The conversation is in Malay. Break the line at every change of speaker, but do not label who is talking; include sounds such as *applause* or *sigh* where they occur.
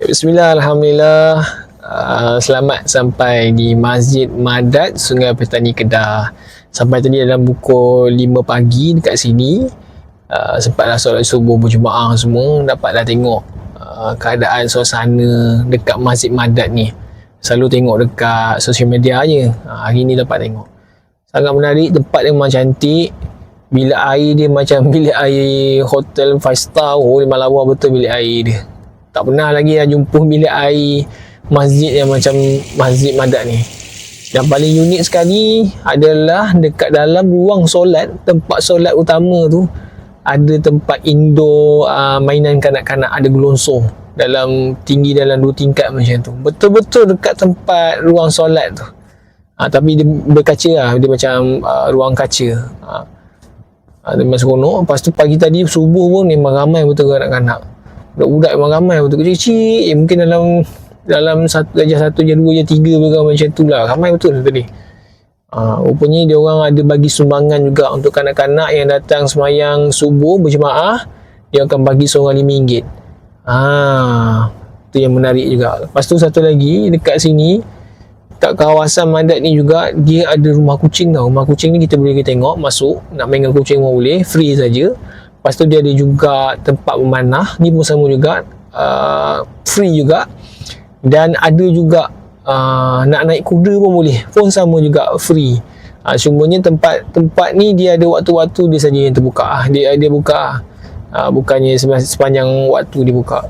Bismillah, Alhamdulillah. Uh, selamat sampai di Masjid Madat Sungai Petani Kedah. Sampai tadi dalam pukul 5 pagi dekat sini. Uh, sempatlah solat subuh berjemaah semua. Dapatlah tengok uh, keadaan suasana dekat Masjid Madat ni. Selalu tengok dekat sosial media je. Uh, hari ni dapat tengok. Sangat menarik, tempat dia memang cantik. Bilik air dia macam *laughs* bilik air hotel 5 star. Oh, memang lawa betul bilik air dia tak pernah lagi dah jumpa bilik air masjid yang macam masjid madat ni. Yang paling unik sekali adalah dekat dalam ruang solat tempat solat utama tu ada tempat indoor uh, mainan kanak-kanak ada gelonsor dalam tinggi dalam dua tingkat macam tu. Betul-betul dekat tempat ruang solat tu. Uh, tapi dia berkaca lah. Dia macam uh, ruang kaca. Uh, uh, dia memang seronok. Lepas tu pagi tadi subuh pun memang ramai betul kanak-kanak budak-budak memang ramai betul kecil-kecil eh, mungkin dalam dalam satu darjah satu darjah dua darjah tiga berapa macam tu lah. Ramai betul tadi. Uh, rupanya dia orang ada bagi sumbangan juga untuk kanak-kanak yang datang semayang subuh berjemaah dia akan bagi seorang lima. Ringgit ah, tu yang menarik juga. Lepas tu satu lagi dekat sini kat kawasan mandat ni juga dia ada rumah kucing tau. Rumah kucing ni kita boleh tengok masuk nak main dengan kucing pun boleh free saja Lepas tu dia ada juga tempat memanah. Ni pun sama juga. Uh, free juga. Dan ada juga uh, nak naik kuda pun boleh. Pun sama juga free. Uh, cumanya tempat tempat ni dia ada waktu-waktu dia saja yang terbuka. Dia dia buka. Uh, bukannya sepanjang waktu dia buka.